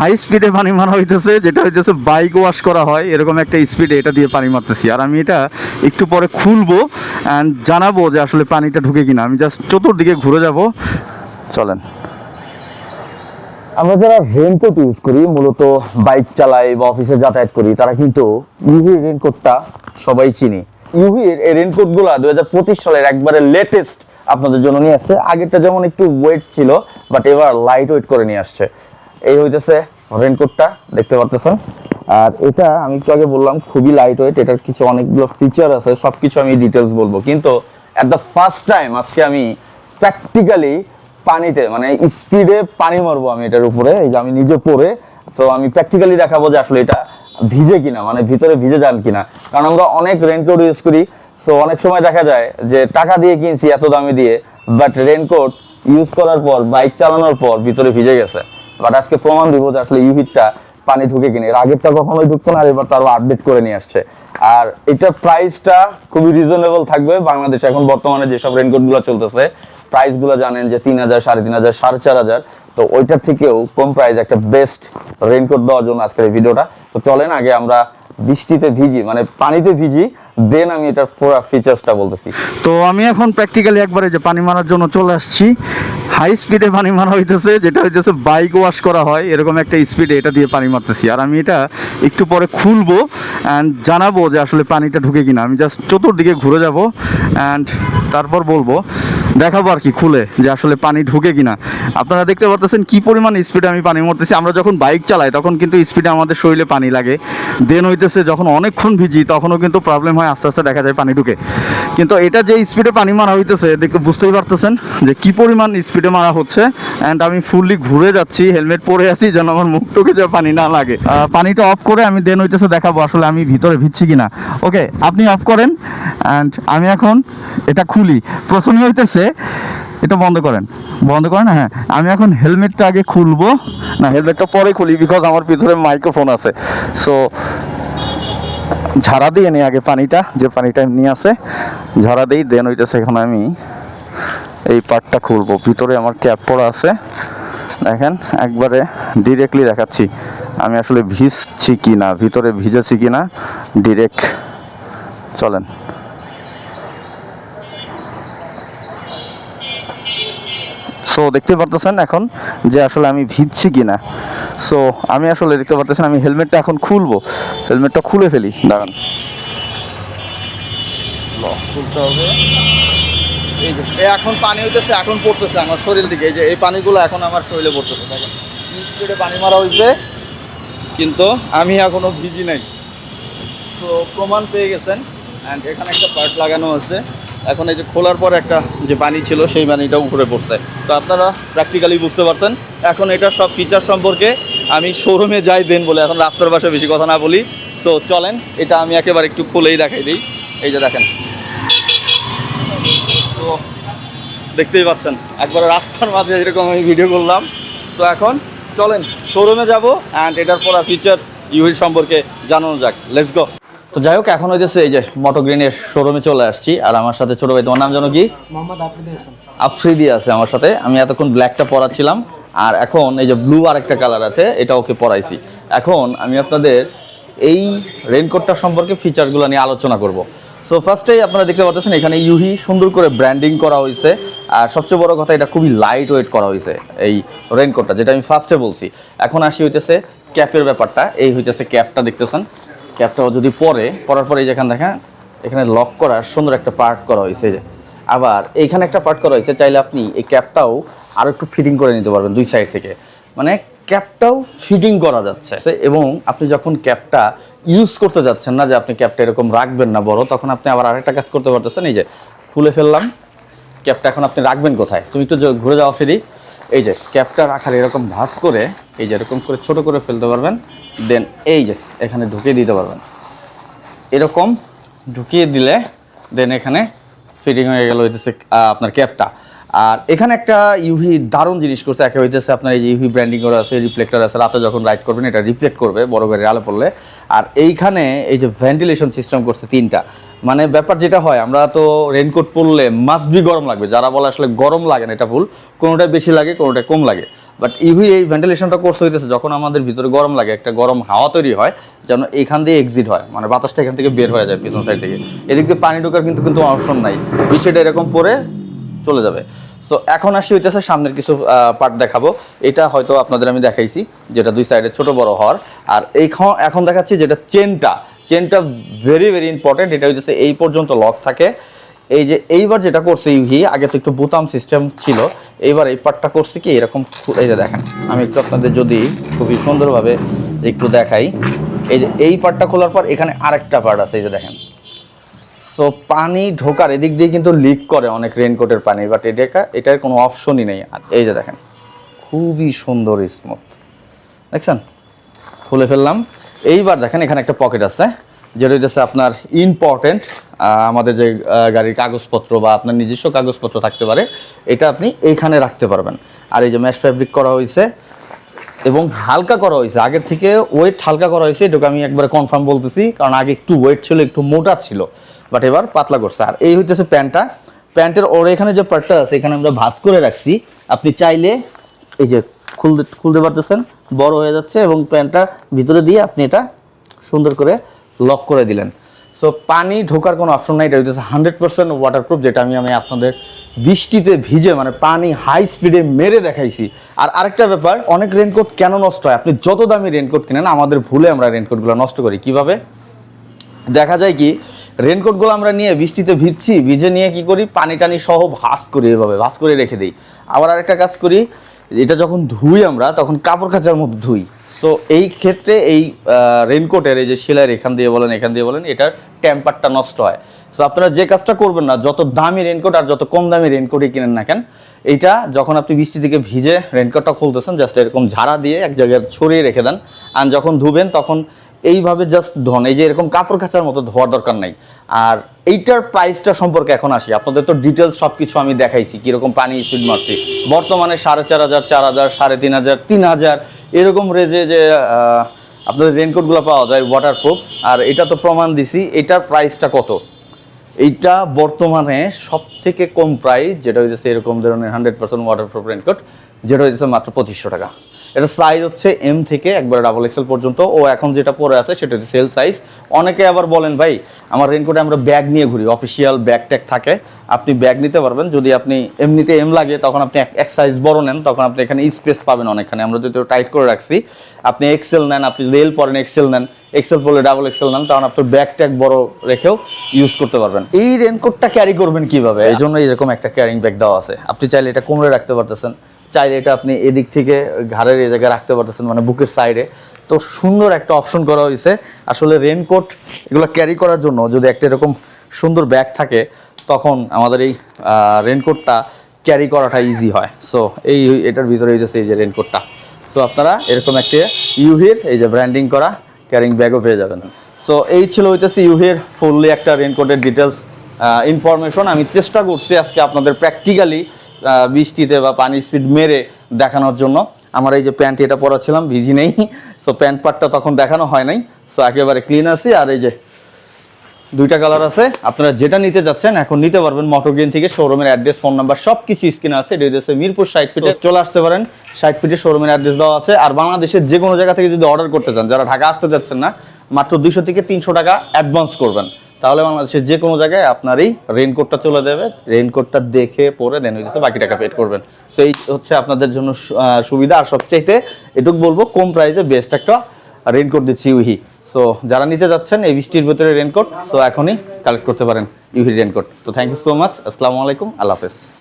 High স্পিডে পানি মারা হইতেছে, যেটা হইতেছে বাইক ওয়াশ করা হয়, এরকম একটা স্পিডে এটা দিয়ে পানি মারতেছি। আর আমি এটা একটু পরে খুলবো অ্যান্ড জানাব যে আসলে পানিটা ঢুকে কিনা। আমি জাস্ট চতুর্দিকে ঘুরে যাব। চলেন। আমরা যারা রেনকোট ইউজ করি, মূলত বাইক চালাই বা অফিসে যাতায়াত করি, তারা কিন্তু ইউভি রেনকোটটা সবাই চিনি। ইউভির এই রেনকোটগুলা দুই হাজার পঁচিশ সালের একবারে লেটেস্ট আপনাদের জন্য নিয়ে আসছে। আগেরটা যেমন একটু ওয়েট ছিল বাট এবার লাইট ওয়েট করে নিয়ে আসছে। এই হইতেছে রেনকোটটা দেখতে পারতেছেন? আর এটা আমি একটু আগে বললাম, খুবই লাইট ওয়েট এটার কিছু অনেকগুলো ফিচার আছে, সবকিছু আমি ডিটেলস বলব। কিন্তু অ্যাট দ্য ফার্স্ট টাইম আজকে আমি প্র্যাকটিক্যালি পানিতে মানে স্পিডে পানি মারবো আমি এটার উপরে, এই যে আমি নিজে পরে তো আমি প্র্যাকটিক্যালি দেখাবো যে আসলে এটা ভিজে কিনা মানে ভিতরে ভিজে যান কিনা। কারণ আমরা অনেক রেনকোট ইউজ করি, তো অনেক সময় দেখা যায় যে টাকা দিয়ে কিনছি এত দামে দিয়ে বাট রেনকোট ইউজ করার পর বাইক চালানোর পর ভিতরে ভিজে গেছে। বাট আজকে প্রমাণ দিব যে আসলে ইউহিটটা পানি ঢুকে কিনে। এর আগেরটা কখনোই ঢুকতো না, এবার তারও আপডেট করে নিয়ে আসছে। আর এটা প্রাইসটা খুবই রিজনেবল থাকবে বাংলাদেশে। এখন বর্তমানে যেসব রেনকোটগুলো চলতেছে প্রাইসগুলো জানেন যে তিন হাজার, সাড়ে তিন হাজার, সাড়ে চার হাজার। তো ওইটার থেকেও কম প্রাইস একটা বেস্ট রেনকোট দেওয়ার জন্য আজকের এই ভিডিওটা তো চলেন, আগে আমরা বৃষ্টিতে ভিজি মানে পানিতে ভিজি দেন আমি এটার পুরো ফিচার্সটা বলতেছি। তো আমি এখন প্র্যাকটিক্যালি একবারে যে পানি মারার জন্য চলে আসছি হাই স্পিডে পানি মারা হইতেছে, যেটা হইতেছে বাইক ওয়াশ করা হয়, এরকম একটা স্পিডে এটা দিয়ে পানি মারতেছি। আর আমি এটা একটু পরে খুলবো অ্যান্ড জানাব যে আসলে পানিটা ঢুকে কিনা। আমি জাস্ট চতুর্দিকে ঘুরে যাব অ্যান্ড তারপর বলব। দেখাবো আর কি খুলে যে আসলে পানি ঢুকে কিনা। আপনারা দেখতে পারতেছেন কি পরিমাণ স্পিডে আমি পানি মরতেছি। আমরা যখন বাইক চালাই, তখন কিন্তু স্পিডে আমাদের শরীরে পানি লাগে। দেন হইতেছে যখন অনেকক্ষণ ভিজি, তখনও কিন্তু প্রবলেম হয়, আস্তে আস্তে দেখা যায় পানি ঢুকে। কিন্তু এটা যে স্পিডে পানি মারা হইতেছে দেখতে বুঝতেই পারতেছেন যে কি পরিমাণ স্পিডে মারা হচ্ছে। অ্যান্ড আমি ফুললি ঘুরে যাচ্ছি, হেলমেট পরে আছি, যেন আমার মুখ টুকে যে পানি না লাগে। পানিটা অফ করে আমি দেন হইতেছে দেখাবো আসলে আমি ভিতরে ভিজছি কিনা। ওকে আপনি অফ করেন অ্যান্ড আমি এখন এটা খুলি। প্রথমে হইতেছে, এটা বন্ধ করেন। বন্ধ করেন হ্যাঁ। আমি এখন হেলমেটটা আগে খুলবো। না, হেলমেটটা পরে খুলি বিকজ আমার ভিতরে মাইক্রোফোন আছে। সো ঝাড়া দিয়ে নিই আগে পানিটা, যে পানিটা নিয়ে আসে ঝাড়া দিই দেন ওইটা এখন আমি এই পার্টটা খুলবো। ভিতরে আমার ক্যাপ পড়া আছে। দেখেন, একবারে ডিরেক্টলি দেখাচ্ছি। আমি আসলে ভিজছি কি না ভিতরে ভিজেছি কি না ডিরেক্ট চলেন। সো দেখতে পারতেছেন এখন যে আসলে আমি ভিজছি কিনা। সো আমি আসলে দেখতে পারতেছেন, আমি হেলমেটটা এখন খুলবো। হেলমেটটা খুলে ফেলি, দাঁড়ান। খুলতে হবে। এখন পানি হইতেছে, এখন পড়তেছে আমার শরীর থেকে এই যে, এই পানিগুলো এখন আমার শরীরে পড়তেছে, দেখেন। স্পিডে পানি মারা হইছে, কিন্তু আমি এখনও ভিজি নাই। তো প্রমাণ পেয়ে গেছেন। অ্যান্ড এখানে একটা পার্ট লাগানো আছে। এখন এই যে খোলার পর একটা যে পানি ছিল, সেই পানিটা উপরে পড়ছে। তো আপনারা প্র্যাকটিক্যালি বুঝতে পারছেন, এখন এটা সব ফিচার সম্পর্কে আমি শোরুমে যাই দেন বলে এখন রাস্তার পাশে বেশি কথা না বলি। তো চলেন, এটা আমি একেবারে একটু খুলেই দেখাই দিই। এই যে দেখেন। তো দেখতেই পাচ্ছেন, একবার রাস্তার মাঝে এরকম আমি ভিডিও করলাম। তো এখন চলেন শোরুমে যাব অ্যান্ড এটার পরা ফিচার্স ইউহির সম্পর্কে জানানো যাক। লেটস গো তো যাই হোক এখন হইতেছে এই যে মোটো গ্রিনের শোরুমে চলে আসছি আর আমার সাথে ছোট ভাই তোমার নাম জানো কি? মোহাম্মদ আফরিদি হাসান। আফ্রিদি আছে আমার সাথে আমি এতক্ষণ ব্ল্যাকটা পরাচ্ছিলাম আর এখন এই যে ব্লু আর একটা কালার আছে এটা ওকে পরাইছি। এখন আমি আপনাদের এই রেনকোটটা সম্পর্কে ফিচারগুলো নিয়ে আলোচনা করব। সো ফার্স্টেই আপনারা দেখতে পাচ্ছেন এখানে ইউহি সুন্দর করে ব্র্যান্ডিং করা হয়েছে আর সবচেয়ে বড় কথা এটা খুবই লাইট ওয়েট করা হয়েছে এই রেনকোটটা যেটা আমি ফার্স্টে বলছি। এখন আসি হইতেছে ক্যাপের ব্যাপারটা এই হইতেছে ক্যাপটা দেখতেছেন। ক্যাপটা যদি পরে, পরার পরে যেখানে দেখেন, এখানে লক করার সুন্দর একটা পার্ট করা হয়েছে যে। আবার এইখানে একটা পার্ট করা হয়েছে, চাইলে আপনি এই ক্যাপটাও আরও একটু ফিটিং করে নিতে পারবেন দুই সাইড থেকে। মানে ক্যাপটাও ফিটিং করা যাচ্ছে। এবং আপনি যখন ক্যাপটা ইউজ করতে যাচ্ছেন না, যে আপনি ক্যাপটা এরকম রাখবেন না বড়, তখন আপনি আবার আরেকটা কাজ করতে পারতেছেন, এই যে খুলে ফেললাম। ক্যাপটা এখন আপনি রাখবেন কোথায়? তুমি একটু ঘুরে যাওয়া ফেরি। এই যে ক্যাপটা রাখার এরকম ভাস করে, এই যে এরকম করে ছোট করে ফেলতে পারবেন। দেন এই যে, এখানে ঢুকিয়ে দিতে পারবেন। এরকম ঢুকিয়ে দিলে দেন এখানে ফিটিং হয়ে গেল হইতেছে আপনার ক্যাপটা। আর এখানে একটা ইউভি দারুণ জিনিস করছে, একে হইতেছে আপনার এই যে ইউভি ব্র্যান্ডিং করা আছে রিফ্লেক্টর আছে, রাতে যখন রাইড করবেন, এটা রিফ্লেক্ট করবে বড় গাড়ির আলো পড়লে। আর এইখানে এই যে ভেন্টিলেশন সিস্টেম করছে তিনটা। মানে ব্যাপার যেটা হয়, আমরা তো রেনকোট পরলে মাস্ট বি গরম লাগবে। যারা বলে আসলে গরম লাগে না, এটা ভুল। কোনোটাই বেশি লাগে, কোনোটাই কম লাগে। বাট ইভি এই ভেন্টিলেশনটা কোর্স হইতেছে যখন আমাদের ভিতরে গরম লাগে, একটা গরম হাওয়া তৈরি হয়, যেন এখান দিয়ে এক্সিট হয় মানে বাতাসটা এখান থেকে বের হয়ে যায় পিছন সাইড থেকে। এদিক দিয়ে পানি ঢোকার কিন্তু কিন্তু অপশন নাই। বিষয়টা এরকম পরে চলে যাবে। সো এখন আসি হইতেছে সামনের কিছু পার্ট দেখাবো। এটা হয়তো আপনাদের আমি দেখাইছি, যেটা দুই সাইডে ছোট বড় হওয়ার। আর এইখন, এখন দেখাচ্ছি যেটা চেনটা চেনটা ভেরি ভেরি ইম্পর্টেন্ট এটা হইতেছে এই পর্যন্ত লক থাকে। এই যে এইবার যেটা করছে ইউহি আগে তো একটু বোতাম সিস্টেম ছিল, এইবার এই পার্টটা করছে কি, এরকম এই যে দেখেন, আমি একটু আপনাদের যদি খুবই সুন্দরভাবে একটু দেখাই। এই যে এই পার্টটা খোলার পর এখানে আরেকটা পার্ট আছে, এই যে দেখেন। সো পানি ঢোকার, এদিক দিয়ে কিন্তু লিক করে অনেক রেনকোটের পানি বাট এটা এটার কোনো অপশনই নেই। এই যে দেখেন, খুবই সুন্দর স্মুথ দেখছেন? খুলে ফেললাম। এইবার দেখেন এখানে একটা পকেট আছে, যেটা হইতেছে আপনার ইম্পর্টেন্ট আমাদের যে গাড়ির কাগজপত্র বা আপনার নিজস্ব কাগজপত্র থাকতে পারে, এটা আপনি এইখানে রাখতে পারবেন। আর এই যে ম্যাশ ফ্যাব্রিক করা হয়েছে এবং হালকা করা হয়েছে। আগের থেকে ওয়েট হালকা করা হয়েছে, এটাকে আমি একবারে কনফার্ম বলতেছি, কারণ আগে একটু ওয়েট ছিল, একটু মোটা ছিল বাট এবার পাতলা করছে। আর এই হইতেছে প্যান্টটা। প্যান্টের ওর এখানে যে পার্টটা আছে, এখানে আমরা ভাঁজ করে রাখছি। আপনি চাইলে এই যে খুলতে খুলতে পারতেছেন, বড় হয়ে যাচ্ছে এবং প্যান্টটা ভিতরে দিয়ে আপনি এটা সুন্দর করে লক করে দিলেন। সো পানি ঢোকার কোনো অপশন নাই, এটা হচ্ছে হান্ড্রেড পার্সেন্ট ওয়াটারপ্রুফ যেটা আমি আমি আপনাদের বৃষ্টিতে ভিজে মানে পানি হাই স্পিডে মেরে দেখাইছি। আর আরেকটা ব্যাপার, অনেক রেনকোট কেন নষ্ট হয়? আপনি যত দামি রেনকোট কিনেন, আমাদের ভুলে আমরা রেনকোটগুলো নষ্ট করি। কীভাবে? দেখা যায় কি রেনকোটগুলো আমরা নিয়ে বৃষ্টিতে ভিজছি, ভিজে নিয়ে কি করি? পানি টানি সহ ভাস করি এভাবে ভাস করে রেখে দিই। আবার আরেকটা কাজ করি, এটা যখন ধুই আমরা, তখন কাপড় কাচার মতো ধুই। তো এই ক্ষেত্রে এই রেনকোটের এই যে সেলাইয়ের এখান দিয়ে বলেন, এখান দিয়ে বলেন, এটার টেম্পারটা নষ্ট হয়। সো আপনারা যে কাজটা করবেন না, যত দামি রেনকোট আর যত কম দামি রেনকোটই কিনেন না কেন এইটা যখন আপনি বৃষ্টি থেকে ভিজে রেনকোটটা খুলতেছেন জাস্ট এরকম ঝাড়া দিয়ে এক জায়গায় ছড়িয়ে রেখে দেন। আর যখন ধুবেন, তখন এইভাবে জাস্ট ধন। এই যে এরকম কাপড় কাচার মতো ধোয়ার দরকার নাই। আর এইটার প্রাইসটা সম্পর্কে এখন আসি। আপনাদের তো ডিটেলস সব কিছু আমি দেখাইছি, কীরকম পানি স্পিড মারছি। বর্তমানে সাড়ে চার হাজার চার হাজার, সাড়ে তিন হাজার তিন হাজার, এরকম রেজে যে আপনাদের রেনকোটগুলো পাওয়া যায় ওয়াটারপ্রুফ আর এটা তো প্রমাণ দিছি, এটার প্রাইসটা কত? এইটা বর্তমানে সব থেকে কম প্রাইস যেটা হয়েছে এরকম ধরনের হান্ড্রেড পার্সেন্ট ওয়াটারপ্রুফ রেনকোট যেটা হয়েছে মাত্র পঁচিশশো টাকা। এটা সাইজ হচ্ছে এম থেকে একবার ডাবল এক্সেল পর্যন্ত। ও এখন যেটা পরে আছে সেটা হচ্ছে সেল সাইজ অনেকে আবার বলেন ভাই আমার রেনকোটে আমরা ব্যাগ নিয়ে ঘুরি অফিসিয়াল ব্যাগ ট্যাগ থাকে। আপনি ব্যাগ নিতে পারবেন। যদি আপনি এমনিতে এম লাগে তখন আপনি এক- সাইজ বড় নেন তখন আপনি এখানে স্পেস পাবেন অনেকখানে। আমরা যদি টাইট করে রাখছি আপনি এক্সেল নেন আপনি যদি এল পরেন এক্সেল নেন এক্সেল পরলে ডাবল এক্সেল নেন তখন আপনার ব্যাগ ট্যাগ বড় রেখেও ইউজ করতে পারবেন। এই রেনকোটটা ক্যারি করবেন কীভাবে? এই জন্য এরকম একটা ক্যারিং ব্যাগ দেওয়া আছে। আপনি চাইলে এটা কোমরে রাখতে পারতেছেন। চাইলে এটা আপনি এদিক থেকে ঘাড়ের এই জায়গায় রাখতে পারতেছেন মানে বুকের সাইডে তো সুন্দর একটা অপশন করা হয়েছে। আসলে রেনকোট এগুলো ক্যারি করার জন্য যদি একটা এরকম সুন্দর ব্যাগ থাকে, তখন আমাদের এই রেনকোটটা ক্যারি করাটা ইজি হয়। সো এই এটার ভিতরে হয়েছে এই যে রেনকোটটা সো আপনারা এরকম একটা ইউহির, এই যে ব্র্যান্ডিং করা ক্যারিং ব্যাগও পেয়ে যাবেন। সো এই ছিল হইতেছে ইউহির ফুললি একটা রেনকোটের ডিটেলস ইনফরমেশন আমি চেষ্টা করছি আজকে আপনাদের প্র্যাকটিক্যালি বৃষ্টিতে বা পানির স্পিড মেরে দেখানোর জন্য আমার এই যে প্যান্ট এটা পরা ছিলাম ভিজি নেই। সো প্যান্ট পার্টটা তখন দেখানো হয় নাই। সো একেবারে ক্লিন আছি। আর এই যে দুইটা কালার আছে। আপনারা যেটা নিতে যাচ্ছেন এখন নিতে পারবেন মোটর গ্রিন থেকে শোরুমের অ্যাড্রেস ফোন নাম্বার সব কিছু স্ক্রিনে আছে। হচ্ছে মিরপুর ষাট ফিটে চলে আসতে পারেন। ষাট ফিটে শোরুমের অ্যাড্রেস দেওয়া আছে। আর বাংলাদেশের যে কোনো জায়গা থেকে যদি অর্ডার করতে চান যারা ঢাকা আসতে যাচ্ছেন না মাত্র দুইশো থেকে তিনশো টাকা অ্যাডভান্স করবেন। তাহলে বাংলাদেশের যে কোনো জায়গায় আপনার এই রেইনকোটটা চলে যাবে। রেইনকোটটা দেখে পরে দেন হচ্ছে বাকি টাকা পেড করবেন। সো এই হচ্ছে আপনাদের জন্য সুবিধা। আর সবচাইতে এটুকু বলব, কম প্রাইসে বেস্ট একটা রেইনকোট দিচ্ছি ইউহি। সো যারা নিতে যাচ্ছেন, এই বৃষ্টির ভেতরে রেনকোট তো এখনই কালেক্ট করতে পারেন ইউহি রেনকোট তো থ্যাংক ইউ সো মাচ আসসালামু আলাইকুম, আল্লাহ হাফেজ।